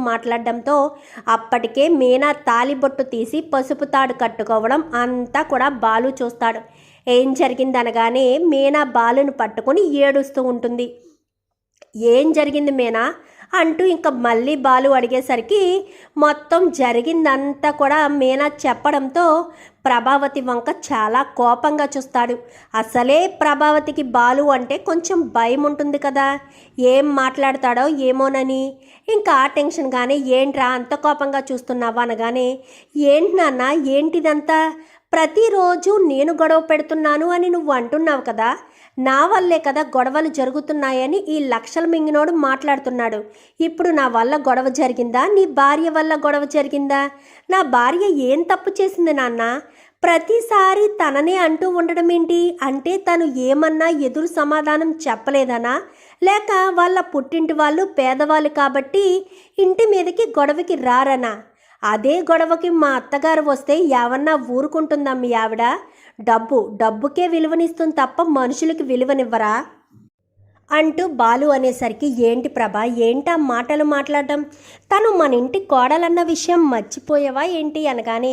మాట్లాడడంతో అప్పటికే మీనా తాలిబొట్టు తీసి పసుపు తాడు కట్టుకోవడం అంతా కూడా బాలు చూస్తాడు. ఏం జరిగిందనగానే మీనా బాలును పట్టుకొని ఏడుస్తూ ఉంటుంది. ఏం జరిగింది మీనా? అంటూ ఇంకా మళ్ళీ బాలు అడిగేసరికి మొత్తం జరిగిందంతా కూడా మీనా చెప్పడంతో ప్రభావతి వంక చాలా కోపంగా చూస్తాడు. అసలే ప్రభావతికి బాలు అంటే కొంచెం భయం ఉంటుంది కదా. ఏం మాట్లాడతాడో ఏమోనని. ఇంకా ఆ టెన్షన్ కానీ ఏంట్రా అంత కోపంగా చూస్తున్నావా? అనగానే ఏంటి నాన్న ఏంటిదంతా? ప్రతిరోజు నేను గొడవ పెడుతున్నాను అని నువ్వు అంటున్నావు కదా నా వల్లే కదా గొడవలు జరుగుతున్నాయని ఈ లక్షల మింగినోడు మాట్లాడుతున్నాడు. ఇప్పుడు నా వల్ల గొడవ జరిగిందా? నీ భార్య వల్ల గొడవ జరిగిందా? నా భార్య ఏం తప్పు చేసింది నాన్న? ప్రతిసారి తననే అంటూ ఉండడం ఏంటి అంటే తను ఏమన్నా ఎదురు సమాధానం చెప్పలేదనా? లేక వాళ్ళ పుట్టింటి వాళ్ళు పేదవాళ్ళు కాబట్టి ఇంటి మీదకి గొడవకి రారనా? అదే గొడవకి మా అత్తగారు వస్తే ఏమన్నా ఊరుకుంటుందా మీ ఆవిడ? డబ్బు డబ్బుకే విలువనిస్తుంది తప్ప మనుషులకి విలువనివ్వరా? అంటూ బాలు అనేసరికి ఏంటి ప్రభ ఏంటా మాటలు మాట్లాడడం? తను మన ఇంటి కోడలన్న విషయం మర్చిపోయావా ఏంటి అనగానే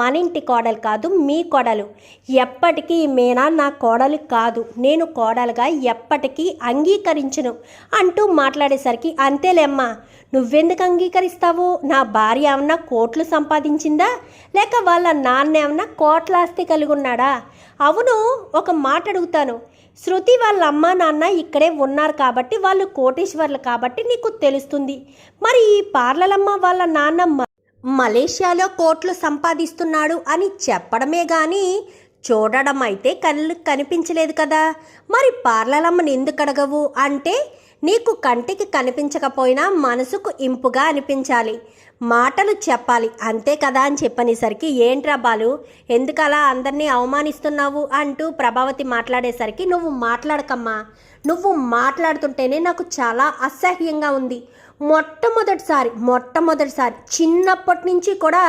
మన ఇంటి కోడలు కాదు మీ కోడలు. ఎప్పటికీ మీనా నా కోడలు కాదు. నేను కోడలుగా ఎప్పటికీ అంగీకరించను అంటూ మాట్లాడేసరికి అంతేలేమ్మా నువ్వెందుకు అంగీకరిస్తావు? నా భార్య ఏమన్నా కోట్లు సంపాదించిందా? లేక వాళ్ళ నాన్న ఏమన్నా కోట్లాస్తి కలిగి ఉన్నాడా అవును ఒక మాట అడుగుతాను శృతి వాళ్ళ అమ్మ నాన్న ఇక్కడే ఉన్నారు కాబట్టి వాళ్ళు కోటేశ్వర్లు కాబట్టి నీకు తెలుస్తుంది. మరి ఈ పార్లలమ్మ వాళ్ళ నాన్న మ- మలేషియాలో కోట్లు సంపాదిస్తున్నాడు అని చెప్పడమే కానీ చూడడం అయితే కళ్ళు కనిపించలేదు కదా. మరి పార్లలమ్మని ఎందుకు అడగవు? అంటే నీకు కంటికి కనిపించకపోయినా మనసుకు ఇంపుగా అనిపించాలి. మాటలు చెప్పాలి. అంతే కదా అని చెప్పనేసరికి ఏంట్రా బాలు ఎందుకలా అందరినీ అవమానిస్తున్నావు? అంటూ ప్రభావతి మాట్లాడేసరికి నువ్వు మాట్లాడకమ్మా. నువ్వు మాట్లాడుతుంటేనే నాకు చాలా అసహ్యంగా ఉంది. మొట్టమొదటిసారి మొట్టమొదటిసారి చిన్నప్పటి నుంచి కూడా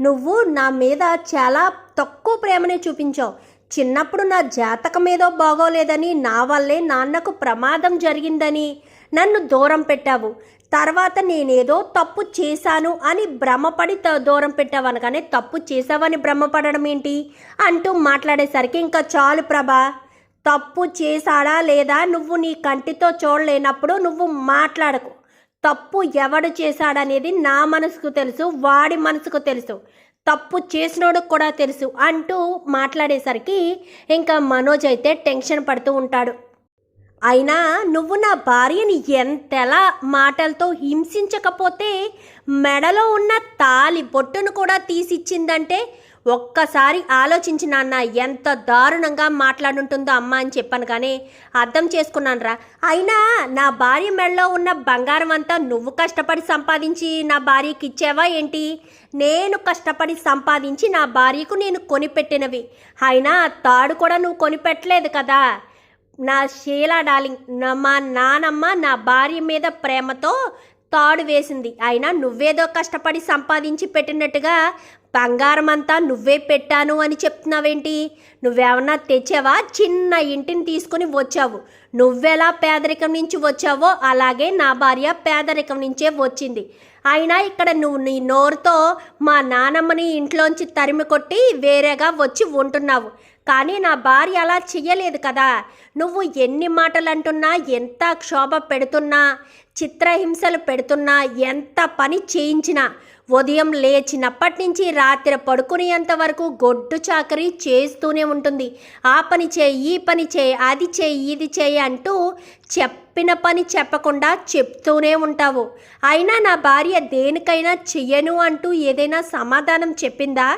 నువ్వు నా మీద చాలా తక్కువ ప్రేమనే చూపించావు. చిన్నప్పుడు నా జాతకం ఏదో బాగోలేదని నా వల్లే నాన్నకు ప్రమాదం జరిగిందని నన్ను దూరం పెట్టావు. తర్వాత నేనేదో తప్పు చేశాను అని భ్రమపడి దూరం పెట్టావు కానీ తప్పు చేశావని భ్రమపడడం ఏంటి? అంటూ మాట్లాడేసరికి ఇంకా చాలు ప్రభా. తప్పు చేశాడా లేదా నువ్వు నీ కంటితో చూడలేనప్పుడు నువ్వు మాట్లాడకు. తప్పు ఎవడు చేశాడనేది నా మనసుకు తెలుసు వాడి మనసుకు తెలుసు. తప్పు చేసినోడు కూడా తెలుసు అంటూ మాట్లాడేసరికి ఇంకా మనోజ్ అయితే టెన్షన్ పడుతూ ఉంటాడు. అయినా నువ్వు నా భార్యని ఎంతెలా మాటలతో హింసించకపోతే మెడలో ఉన్న తాలి బొట్టును కూడా తీసిచ్చిందంటే ఒక్కసారి ఆలోచించి నాన్న ఎంత దారుణంగా మాట్లాడుంటుందో అమ్మ అని చెప్పాను కానీ అర్థం చేసుకున్నాను రా అయినా నా భార్య మెడలో ఉన్న బంగారం అంతా నువ్వు కష్టపడి సంపాదించి నా భార్యకి ఇచ్చావా ఏంటి? నేను కష్టపడి సంపాదించి నా భార్యకు నేను కొనిపెట్టినవి అయినా తాడు కూడా నువ్వు కొనిపెట్టలేదు కదా. నా షీలా డార్లింగ్ నా మా నానమ్మ నా భార్య మీద ప్రేమతో తాడు వేసింది. అయినా నువ్వేదో కష్టపడి సంపాదించి పెట్టినట్టుగా బంగారం అంతా నువ్వే పెట్టాను అని చెప్తున్నావేంటి? నువ్వేమన్నా తెచ్చావా? చిన్న ఇంటిని తీసుకుని వచ్చావు. నువ్వెలా పేదరికం నుంచి వచ్చావో అలాగే నా భార్య పేదరికం నుంచే వచ్చింది. అయినా ఇక్కడ నువ్వు నీ నోరుతో మా నానమ్మని ఇంట్లోంచి తరిమి కొట్టి వేరేగా వచ్చి ఉంటున్నావు. కానీ నా భార్య అలా చెయ్యలేదు కదా. నువ్వు ఎన్ని మాటలు అంటున్నా ఎంత క్షోభ పెడుతున్నా చిత్రహింసలు పెడుతున్నా ఎంత పని చేయించినా ఉదయం లేచినప్పటి నుంచి రాత్రి పడుకునేంత వరకు గొడ్డు చాకరీ చేస్తూనే ఉంటుంది. ఆ పని చేయి ఈ పని చేయి అది చేయి ఇది చేయి అంటూ చెప్పిన పని చెప్పకుండా చెప్తూనే ఉంటావు. అయినా నా భార్య దేనికైనా చెయ్యను అంటూ ఏదైనా సమాధానం చెప్పిందా?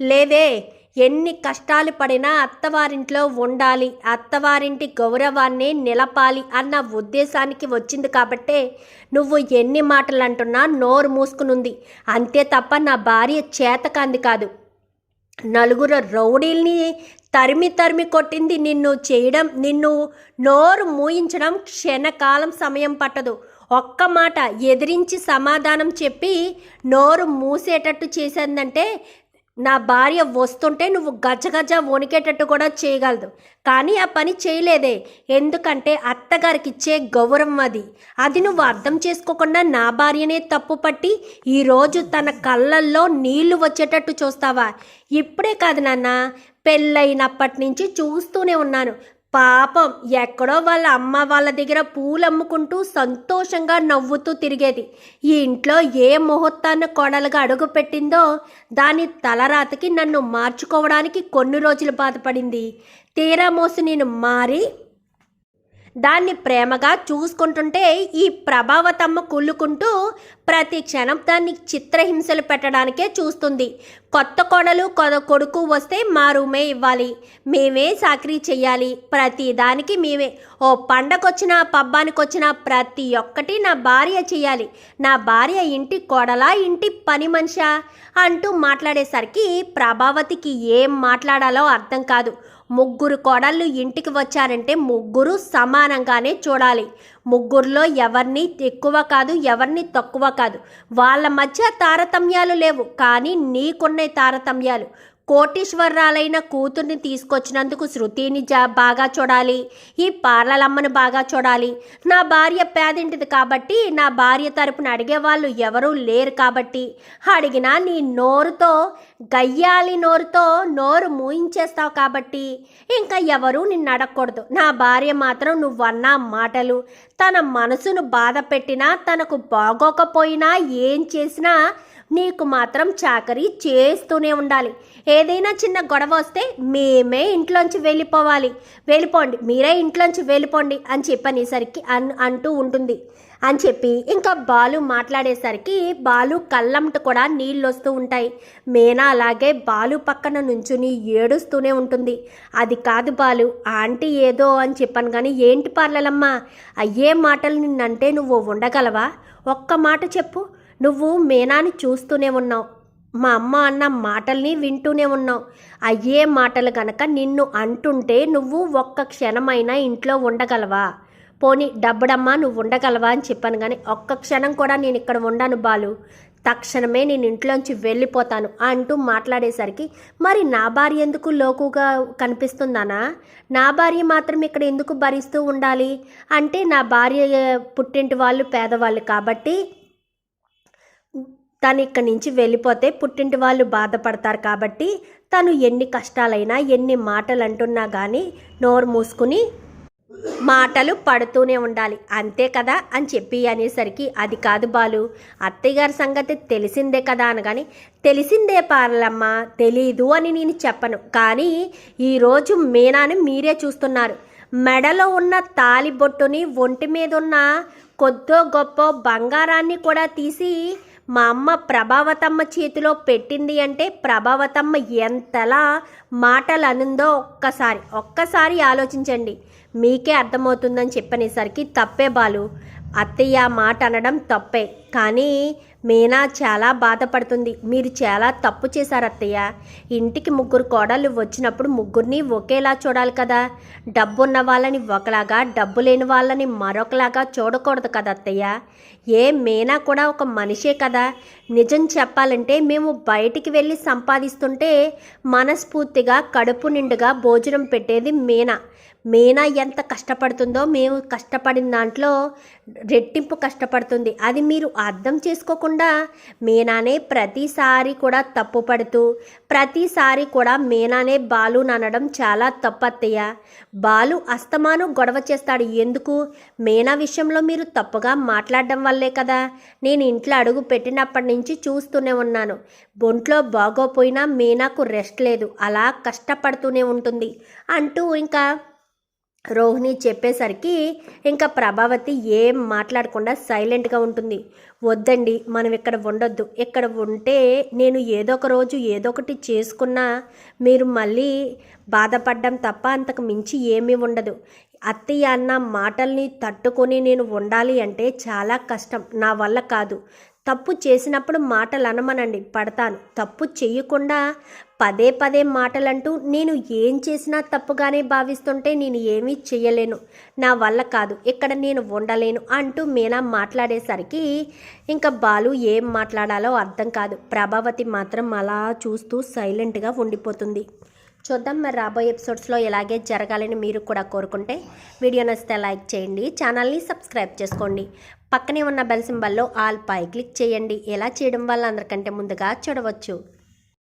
లేదే. ఎన్ని కష్టాలు పడినా అత్తవారింట్లో ఉండాలి అత్తవారింటి గౌరవాన్ని నిలపాలి అన్న ఉద్దేశానికి వచ్చింది కాబట్టే నువ్వు ఎన్ని మాటలు అంటున్నా నోరు మూసుకునుంది. అంతే తప్ప నా భార్య చేతకాంది కాదు. నలుగురు రౌడీల్ని తరిమి తరిమి కొట్టింది నిన్ను చేయడం నిన్ను నోరు మూయించడం క్షణకాలం సమయం పట్టదు. ఒక్క మాట ఎదిరించి సమాధానం చెప్పి నోరు మూసేటట్టు చేసిందంటే నా భార్య వస్తుంటే నువ్వు గజగజ వణికేటట్టు కూడా చేయగలదు. కానీ ఆ పని చేయలేదే. ఎందుకంటే అత్తగారికి ఇచ్చే గౌరవం అది. అది నువ్వు అర్థం చేసుకోకుండా నా భార్యనే తప్పు పట్టి ఈరోజు తన కళ్ళల్లో నీళ్ళు వచ్చేటట్టు చూస్తావా? ఇప్పుడే కాదు నాన్న పెళ్ళైనప్పటి నుంచి చూస్తూనే ఉన్నాను. పాపం ఎక్కడో వాళ్ళ అమ్మ వాళ్ళ దగ్గర పూలు అమ్ముకుంటూ సంతోషంగా నవ్వుతూ తిరిగేది. ఈ ఇంట్లో ఏ ముహూర్తాన్ని కొడలుగా అడుగు పెట్టిందో దాని తలరాతకి నన్ను మార్చుకోవడానికి కొన్ని రోజులు బాధపడింది. తీరా మోసి నేను మారి దాన్ని ప్రేమగా చూసుకుంటుంటే ఈ ప్రభావతమ్మ కుళ్ళుకుంటూ ప్రతి క్షణం దాన్ని చిత్రహింసలు పెట్టడానికే చూస్తుంది. కొత్త కొడలు కొద కొడుకు వస్తే మా రూమే ఇవ్వాలి. మేమే సాకరీ చెయ్యాలి. ప్రతి దానికి మేమే. ఓ పండకొచ్చిన పబ్బానికొచ్చిన ప్రతి ఒక్కటి నా భార్య చేయాలి నా భార్య ఇంటి కొడలా ఇంటి పని మనిషా అంటూ మాట్లాడేసరికి ప్రభావతికి ఏం మాట్లాడాలో అర్థం కాదు. ముగ్గురు కోడళ్ళు ఇంటికి వచ్చారంటే ముగ్గురు సమానంగానే చూడాలి. ముగ్గురులో ఎవరిని ఎక్కువ కాదు ఎవరిని తక్కువ కాదు. వాళ్ళ మధ్య తారతమ్యాలు లేవు కానీ నీకున్న తారతమ్యాలు. కోటీశ్వరరాలైన కూతుర్ని తీసుకొచ్చినందుకు శృతిని జా బాగా చూడాలి. ఈ పార్లలమ్మని బాగా చూడాలి. నా భార్య పేదింటిది కాబట్టి నా భార్య తరపున అడిగేవాళ్ళు ఎవరూ లేరు కాబట్టి అడిగినా నీ నోరుతో గయ్యాలి నోరుతో నోరు మూయించేస్తావు కాబట్టి ఇంకా ఎవరూ నిన్ను అడగకూడదు. నా భార్య మాత్రం నువ్వన్నా మాటలు. తన మనసును బాధ పెట్టినా తనకు బాగోకపోయినా ఏం చేసినా నీకు మాత్రం చాకరీ చేస్తూనే ఉండాలి. ఏదైనా చిన్న గొడవ వస్తే మేమే ఇంట్లోంచి వెళ్ళిపోవాలి. వెళ్ళిపోండి మీరే ఇంట్లోంచి వెళ్ళిపోండి అని చెప్పనేసరికి అన్ అంటూ ఉంటుంది. అని చెప్పి ఇంకా బాలు మాట్లాడేసరికి బాలు కళ్ళంట కూడా నీళ్ళు వస్తూ ఉంటాయి. మేనా అలాగే బాలు పక్కన నుంచుని ఏడుస్తూనే ఉంటుంది. అది కాదు బాలు ఆంటీ ఏదో అని చెప్పాను కానీ ఏంటి పార్లలమ్మా? అయ్యే మాటలు నిన్నంటే నువ్వు ఉండగలవా? ఒక్క మాట చెప్పు. నువ్వు మేనాని చూస్తూనే ఉన్నావు. మా అమ్మ అన్న మాటల్ని వింటూనే ఉన్నావు. అయ్యే మాటలు గనక నిన్ను అంటుంటే నువ్వు ఒక్క క్షణమైనా ఇంట్లో ఉండగలవా? పోనీ డబ్బుడమ్మా నువ్వు ఉండగలవా అని చెప్పాను కానీ ఒక్క క్షణం కూడా నేను ఇక్కడ ఉండను బాలు. తక్షణమే నేను ఇంట్లోంచి వెళ్ళిపోతాను అంటూ మాట్లాడేసరికి మరి నా భార్య ఎందుకు లోకుగా కనిపిస్తుందానా? నా భార్య మాత్రం ఇక్కడ ఎందుకు భరిస్తూ ఉండాలి? అంటే నా భార్య పుట్టింటి వాళ్ళు పేదవాళ్ళు కాబట్టి తను ఇక్కడి నుంచి వెళ్ళిపోతే పుట్టింటి వాళ్ళు బాధపడతారు కాబట్టి తను ఎన్ని కష్టాలైనా ఎన్ని మాటలు అంటున్నా కానీ నోరు మూసుకుని మాటలు పడుతూనే ఉండాలి. అంతే కదా అని చెప్పి అనేసరికి అది కాదు బాలు అత్తయ్యగారి సంగతి తెలిసిందే కదా అనగాని తెలిసిందే పార్లమ్మ తెలీదు అని నేను చెప్పను. కానీ ఈరోజు మీనాని మీరే చూస్తున్నారు. మెడలో ఉన్న తాలిబొట్టుని ఒంటి మీద ఉన్న కొద్దో గొప్ప బంగారాన్ని కూడా తీసి మా అమ్మ ప్రభావతమ్మ చేతిలో పెట్టింది అంటే ప్రభావతమ్మ ఎంతలా మాటలు అనుందో ఒక్కసారి ఒక్కసారి ఆలోచించండి. మీకే అర్థమవుతుందని చెప్పనేసరికి తప్పే బాలు. అత్తయ్య మాట అనడం తప్పే. కానీ మీనా చాలా బాధపడుతుంది. మీరు చాలా తప్పు చేశారు అత్తయ్య. ఇంటికి ముగ్గురు కోడళ్ళు వచ్చినప్పుడు ముగ్గురిని ఒకేలా చూడాలి కదా. డబ్బున్న వాళ్ళని ఒకలాగా డబ్బు లేని వాళ్ళని మరొకలాగా చూడకూడదు కదా అత్తయ్య. ఏ మీనా కూడా ఒక మనిషే కదా. నిజం చెప్పాలంటే మేము బయటికి వెళ్ళి సంపాదిస్తుంటే మనస్ఫూర్తిగా కడుపు నిండుగా భోజనం పెట్టేది మీనా. మీనా ఎంత కష్టపడుతుందో మేము కష్టపడిన దాంట్లో రెట్టింపు కష్టపడుతుంది. అది మీరు అర్థం చేసుకోకుండా మీనానే ప్రతిసారి కూడా తప్పు పడుతూ ప్రతిసారి కూడా మీనానే బాలు అనడం చాలా తప్పత్తయ్య. బాలు అస్తమానం గొడవ చేస్తాడు. ఎందుకు? మీనా విషయంలో మీరు తప్పుగా మాట్లాడడం వల్లే కదా. నేను ఇంట్లో అడుగు పెట్టినప్పటి నుంచి చూస్తూనే ఉన్నాను. బొంట్లో బాగోపోయినా మీనాకు రెస్ట్ లేదు. అలా కష్టపడుతూనే ఉంటుంది. అంటూ ఇంకా రోహిణి చెప్పేసరికి ఇంకా ప్రభావతి ఏం మాట్లాడకుండా సైలెంట్గా ఉంటుంది. వద్దండి మనం ఇక్కడ ఉండొద్దు. ఇక్కడ ఉంటే నేను ఏదో ఒక రోజు ఏదో ఒకటి చేసుకున్నా మీరు మళ్ళీ బాధపడ్డం తప్ప అంతకు మించి ఏమీ ఉండదు. అత్తయ్య అన్న మాటల్ని తట్టుకొని నేను ఉండాలి అంటే చాలా కష్టం. నా వల్ల కాదు. తప్పు చేసినప్పుడు మాటలు అనమనండి. పడతాను. తప్పు చేయకుండా పదే పదే మాటలంటూ నేను ఏం చేసినా తప్పుగానే భావిస్తుంటే నేను ఏమీ చేయలేను నా వల్ల కాదు ఇక్కడ నేను ఉండలేను అంటూ మీనా మాట్లాడేసరికి ఇంకా బాలు ఏం మాట్లాడాలో అర్థం కాదు. ప్రభావతి మాత్రం అలా చూస్తూ సైలెంట్గా ఉండిపోతుంది. చూద్దాం మరి రాబోయే ఎపిసోడ్స్లో ఇలాగే జరగాలని మీరు కూడా కోరుకుంటే వీడియో నచ్చితే లైక్ చేయండి ఛానల్ని సబ్స్క్రైబ్ చేసుకోండి. పక్కనే ఉన్న బెల్ సింబల్లో ఆల్ పై క్లిక్ చేయండి. ఎలా చేయడం వల్ల అందరికంటే ముందుగా చూడవచ్చు.